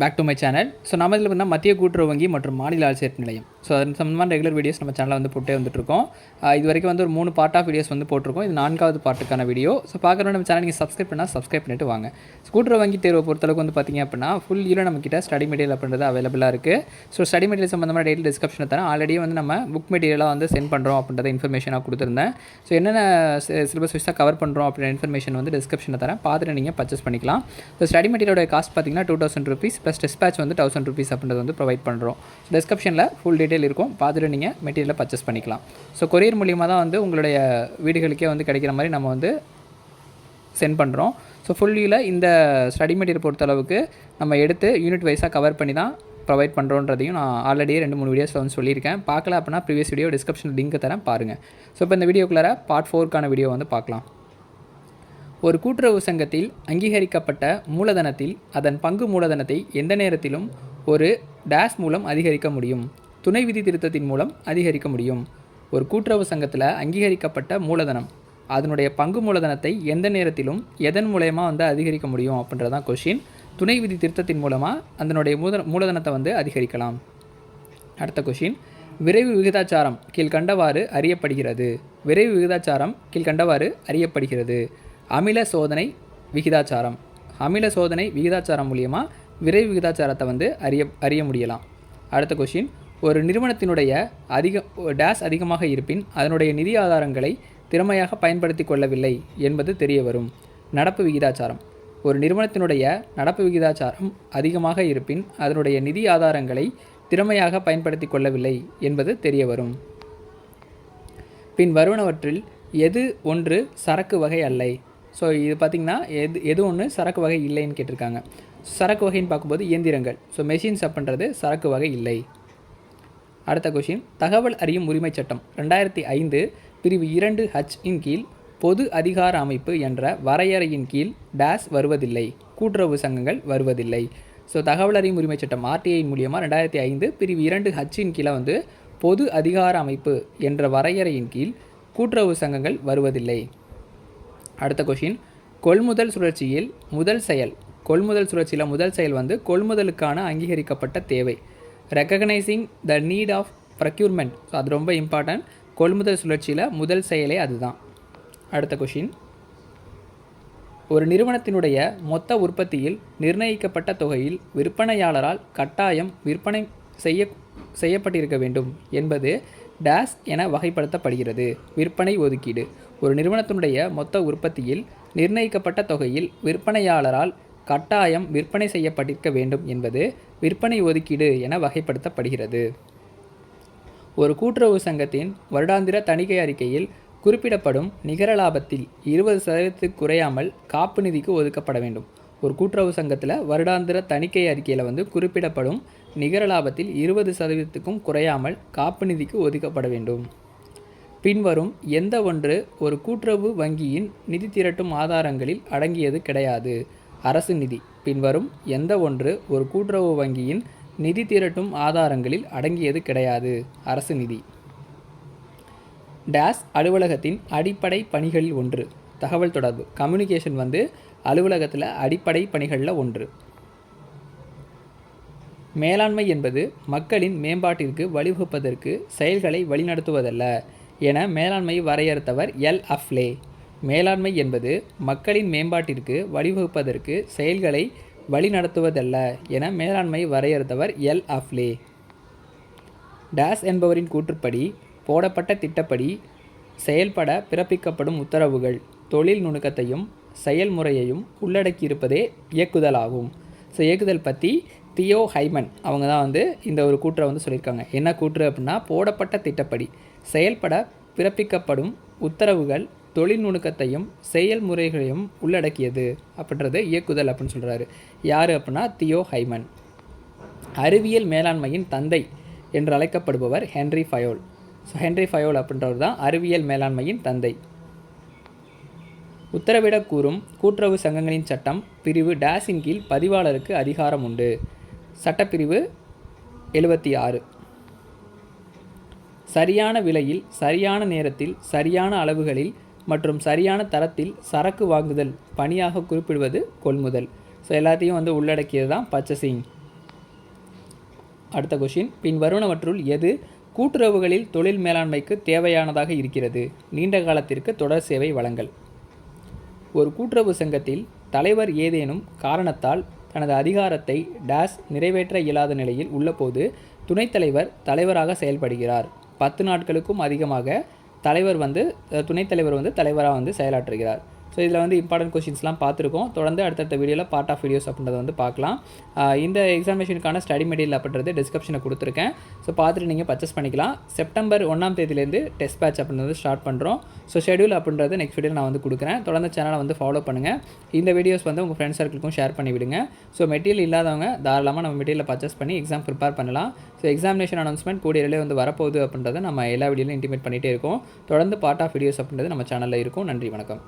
Back to my channel so நம்ம இதில் பார்த்தீங்கன்னா மத்திய கூட்டுறவு வங்கி மற்றும் மாநில ஆட்சியர் நிலையம். ஸோ அது சம்மந்தமான ரெகுலர் வீடியோஸ் நம்ம சேனலில் வந்து போட்டே வந்துட்டுருக்கோம். இது வரைக்கும் வந்து ஒரு மூணு பார்ட் ஆஃப் வீடியோஸ் வந்து போட்டிருக்கோம். இது நான்காவது பார்ட்டுக்கான வீடியோ ஸோ பார்க்குறோம் நம்ம சேனல் நீங்கள் சப்ஸ்கிரைப் பண்ணால் சப்ஸ்கிரைப் பண்ணிட்டு வாங்க. ஸ்கூட்டர் வங்கி தேர்வை பொறுத்தளவுக்கு வந்து பார்த்தீங்க அப்படின்னா ஃபுல் இயரும் நம்மக்கிட்ட ஸ்டடி மெட்டீரியல் அப்படின்றது அவைலபிளாக இருக்குது ஸோ ஸ்டடி மெட்டீரியல் சம்மந்தமான டெய்லி டிஸ்கிரிப்ஷனை தரேன். ஆல்ரெடி வந்து நம்ம புக் மெட்டீரியலாக வந்து சென்ட் பண்ணுறோம் அப்படின்றத இன்ஃபர்மேஷனாக கொடுத்துருந்தேன். ஸோ என்னென்ன சிலபஸ் வைஸாக கவர் பண்ணுறோம் அப்படின்ற இன்ஃபர்மேஷன் வந்து டிஸ்கிரிப்ஷனில் தரேன். பார்த்துட்டு நீங்கள் பர்ச்சேஸ் பண்ணிக்கலாம். ஸோ ஸ்டடி மெட்டீரியலோட காஸ்ட் பார்த்தீங்கன்னா two thousand rupees plus dispatch வந்து தௌசண்ட் ருபீஸ் அப்படின்றது வந்து ப்ரொவைட் பண்ணுறோம் டிஸ்கிரிப்ஷனில் ஃபுல் டீட்டெயில் இருக்கும். பார்த்துட்டு நீங்கள் மெட்டீரியலை பர்ச்சேஸ் பண்ணிக்கலாம். ஸோ கொரியர் மூலியமாக தான் வந்து உங்களுடைய வீடுகளுக்கே வந்து கிடைக்கிற மாதிரி நம்ம வந்து சென்ட் பண்ணுறோம் ஸோ ஃபுல்லியில் இந்த ஸ்டடி மெட்டீரியல் பொறுத்தளவுக்கு நம்ம எடுத்து யூனிட் வைஸாக கவர் பண்ணி தான் ப்ரொவைட் பண்ணுறோன்றதையும் நான் ஆல்ரெடி ரெண்டு மூணு வீடியோஸ் வந்து சொல்லியிருக்கேன். பார்க்கல அப்படின்னா ப்ரீவியஸ் வீடியோ டிஸ்கிரிப்ஷன் லிங்க் தரேன் பாருங்கள் ஸோ இப்போ இந்த வீடியோக்குள்ளார பார்ட் ஃபோர்க்கான வீடியோ வந்து பார்க்கலாம். ஒரு கூட்டுறவு சங்கத்தில் அங்கீகரிக்கப்பட்ட மூலதனத்தில் அதன் பங்கு மூலதனத்தை எந்த நேரத்திலும் ஒரு டேஷ் மூலம் அதிகரிக்க முடியும்? துணை விதி திருத்தத்தின் மூலம் அதிகரிக்க முடியும். ஒரு கூட்டுறவு சங்கத்தில் அங்கீகரிக்கப்பட்ட மூலதனம். அதனுடைய பங்கு மூலதனத்தை எந்த நேரத்திலும் எதன் மூலயமா வந்து அதிகரிக்க முடியும் அப்படின்றதான் கொஷின் துணை விதி திருத்தத்தின் மூலமாக அதனுடைய மூத மூலதனத்தை வந்து அதிகரிக்கலாம். அடுத்த கொஷின் விரைவு விகிதாச்சாரம் கீழ்கண்டவாறு அறியப்படுகிறது. விரைவு விகிதாச்சாரம் கீழ்கண்டவாறு அறியப்படுகிறது. அமில சோதனை விகிதாச்சாரம். அமில சோதனை விகிதாச்சாரம் மூலியமாக விரைவு விகிதாச்சாரத்தை வந்து அறிய அறிய முடியலாம். அடுத்த கொஷின் ஒரு நிறுவனத்தினுடைய அதிக டேஸ் அதிகமாக இருப்பின் அதனுடைய நிதி ஆதாரங்களை திறமையாக பயன்படுத்தி கொள்ளவில்லை என்பது தெரிய வரும். நடப்பு விகிதாச்சாரம். ஒரு நிறுவனத்தினுடைய நடப்பு விகிதாச்சாரம் அதிகமாக இருப்பின் அதனுடைய நிதி ஆதாரங்களை திறமையாக பயன்படுத்தி கொள்ளவில்லை என்பது தெரிய வரும். பின் வருவனவற்றில் எது ஒன்று சரக்கு வகை அல்லை. ஸோ இது பார்த்திங்கன்னா எது எது ஒன்று சரக்கு வகை இல்லைன்னு கேட்டிருக்காங்க. சரக்கு வகைன்னு பார்க்கும்போது இயந்திரங்கள். ஸோ மெஷின்ஸ் அப்படின்றது சரக்கு வகை இல்லை. அடுத்த கொஷின் தகவல் அறியும் உரிமைச் சட்டம். ரெண்டாயிரத்தி ஐந்து பிரிவு இரண்டு ஹச் இன் கீழ் பொது அதிகார அமைப்பு என்ற வரையறையின் கீழ் டேஸ் வருவதில்லை. கூட்டுறவு சங்கங்கள் வருவதில்லை. ஸோ தகவல் அறியும் உரிமைச் சட்டம் ஆர்டிஐ மூலியமாக ரெண்டாயிரத்தி ஐந்து பிரிவு இரண்டு ஹச்சின் கீழே வந்து பொது அதிகார அமைப்பு என்ற வரையறையின் கீழ் கூட்டுறவு சங்கங்கள் வருவதில்லை. அடுத்த கொஷின் கொள்முதல் சுழற்சியில் முதல் செயல். கொள்முதல் சுழற்சியில் முதல் செயல் வந்து கொள்முதலுக்கான அங்கீகரிக்கப்பட்ட தேவை. Recognising the need of procurement so அது ரொம்ப இம்பார்ட்டன்ட் கொள்முதல் சுழற்சியில் முதல் செயலே அதுதான். அடுத்த கொஷின் ஒரு நிறுவனத்தினுடைய மொத்த உற்பத்தியில் நிர்ணயிக்கப்பட்ட தொகையில் விற்பனையாளரால் கட்டாயம் விற்பனை செய்ய செய்யப்பட்டிருக்க வேண்டும் என்பது டேஸ் என வகைப்படுத்தப்படுகிறது. விற்பனை ஒதுக்கீடு. ஒரு நிறுவனத்தினுடைய மொத்த உற்பத்தியில் நிர்ணயிக்கப்பட்ட தொகையில் விற்பனையாளரால் கட்டாயம் விற்பனை செய்யப்பட்டிருக்க வேண்டும் என்பது விற்பனை ஒதுக்கீடு என வகைப்படுத்தப்படுகிறது. ஒரு கூட்டுறவு சங்கத்தின் வருடாந்திர தணிக்கை அறிக்கையில் குறிப்பிடப்படும் நிகர லாபத்தில் இருபது சதவீதத்துக்கு குறையாமல் காப்பு நிதிக்கு ஒதுக்கப்பட வேண்டும். ஒரு கூட்டுறவு சங்கத்தில் வருடாந்திர தணிக்கை அறிக்கையில் வந்து குறிப்பிடப்படும் நிகர லாபத்தில் இருபது சதவீதத்துக்கும் குறையாமல் காப்பு நிதிக்கு ஒதுக்கப்பட வேண்டும். பின்வரும் எந்த ஒன்று ஒரு கூட்டுறவு வங்கியின் நிதி திரட்டும் ஆதாரங்களில் அடங்கியது கிடையாது. அரசு நிதி. பின்வரும் எந்த ஒன்று ஒரு கூட்டுறவு வங்கியின் நிதி திரட்டும் ஆதாரங்களில் அடங்கியது கிடையாது. அரசு நிதி. டேஸ் அலுவலகத்தின் அடிப்படை பணிகளில் ஒன்று. தகவல் தொடர்பு. கம்யூனிகேஷன் வந்து அலுவலகத்தில் அடிப்படை பணிகளில் ஒன்று. மேலாண்மை என்பது மக்களின் மேம்பாட்டிற்கு வழிவகுப்பதற்கு செயல்களை வழிநடத்துவதல்ல என மேலாண்மை வரையறுத்தவர் எல். அஃப்லே. மேலாண்மை என்பது மக்களின் மேம்பாட்டிற்கு வழிவகுப்பதற்கு செயல்களை வழிநடத்துவதல்ல என மேலாண்மை வரையறுத்தவர் எல். அஃப்லே. டாஸ் என்பவரின் கூற்றுப்படி போடப்பட்ட திட்டப்படி செயல்பட பிறப்பிக்கப்படும் உத்தரவுகள் தொழில் நுணுக்கத்தையும் செயல்முறையையும் உள்ளடக்கியிருப்பதே இயக்குதலாகும். ஸோ இயக்குதல் பற்றி தியோ ஹைமன் அவங்க தான் வந்து இந்த ஒரு கூற்றை வந்து சொல்லியிருக்காங்க. என்ன கூற்று அப்படின்னா போடப்பட்ட திட்டப்படி செயல்பட பிறப்பிக்கப்படும் உத்தரவுகள் தொழில் நுணுக்கத்தையும் செயல்முறைகளையும் உள்ளடக்கியது அப்படின்றது இயக்குதல் அப்படின்னு சொல்கிறாரு யார் அப்படின்னா தியோ ஹைமன். அறிவியல் மேலாண்மையின் தந்தை என்று அழைக்கப்படுபவர் Henry Fayol. So Henry Fayol அப்படின்றவர் தான் அறிவியல் மேலாண்மையின் தந்தை. உத்தரவிடக் கூறும் கூட்டுறவு சங்கங்களின் சட்டம் பிரிவு டேஸின் கீழ் பதிவாளருக்கு அதிகாரம் உண்டு. சட்டப்பிரிவு எழுபத்தி ஆறு. சரியான விலையில் சரியான நேரத்தில் சரியான அளவுகளில் மற்றும் சரியான தரத்தில் சரக்கு வாங்குதல் பணியாக குறிப்பிடுவது கொள்முதல். ஸோ எல்லாத்தையும் வந்து உள்ளடக்கியது தான் பர்ச்சசிங் அடுத்த கொஷின் பின் வருவனவற்றுள் எது கூட்டுறவுகளில் தொழில் மேலாண்மைக்கு தேவையானதாக இருக்கிறது? நீண்ட காலத்திற்கு தொடர் சேவை வழங்கல். ஒரு கூட்டுறவு சங்கத்தில் தலைவர் ஏதேனும் காரணத்தால் தனது அதிகாரத்தை டேஸ் நிறைவேற்ற இயலாத நிலையில் உள்ளபோது துணைத் தலைவர் தலைவராக செயல்படுகிறார். பத்து நாட்களுக்கும் அதிகமாக தலைவர் வந்து துணைத் தலைவர் வந்து தலைவராக வந்து செயலாற்றுகிறார். ஸோ இதில் வந்து இம்பார்ட்டன்ட் கொஷின்ஸ்லாம் பார்த்துருக்கோம். தொடர்ந்து அடுத்தடுத்த வீடியோவில் பார்ட் ஆஃப் வீடியோஸ் அப்படின்றத வந்து பார்க்கலாம். இந்த எக்ஸாமினேஷனுக்கான ஸ்டடி மெட்டீரியல் அப்படின்றது டிஸ்கிரிப்ஷனில் கொடுத்துருக்கேன். ஸோ பார்த்துட்டு நீங்கள் பர்ச்சேஸ் பண்ணிக்கலாம். செப்டம்பர் ஒன்றாம் தேதியிலேருந்து டெஸ்ட் பேட்ச் அப்படின்றது ஸ்டார்ட் பண்ணுறோம் ஸோ ஷெடியூல் அப்படின்றது நெக்ஸ்ட் வீடியோ நான் வந்து கொடுக்குறேன். தொடர்ந்து சேனலை வந்து ஃபாலோ பண்ணுங்கள் இந்த வீடியோஸ் வந்து உங்கள் ஃப்ரெண்ட்ஸ் சர்க்கிளுக்கும் ஷேர் பண்ணி விடுங்க. ஸோ மெட்டீரியல் இல்லாதவங்க தாராளமாக நம்ம மெட்டீரியல் பர்ச்சேஸ் பண்ணி எக்ஸாம் ப்ரிப்பேர் பண்ணலாம். ஸோ எக்ஸாமினேஷன் அனௌன்ஸ்மெண்ட் கூடிய வந்து வரப்போகுது அப்படின்றத நம்ம எல்லா வீடியோலையும் இன்டிமேட் பண்ணிகிட்டே இருக்கோம். தொடர்ந்து பார்ட் ஆஃப் வீடியோஸ் அப்படின்றது நம்ம சேனலில் இருக்கும். நன்றி வணக்கம்.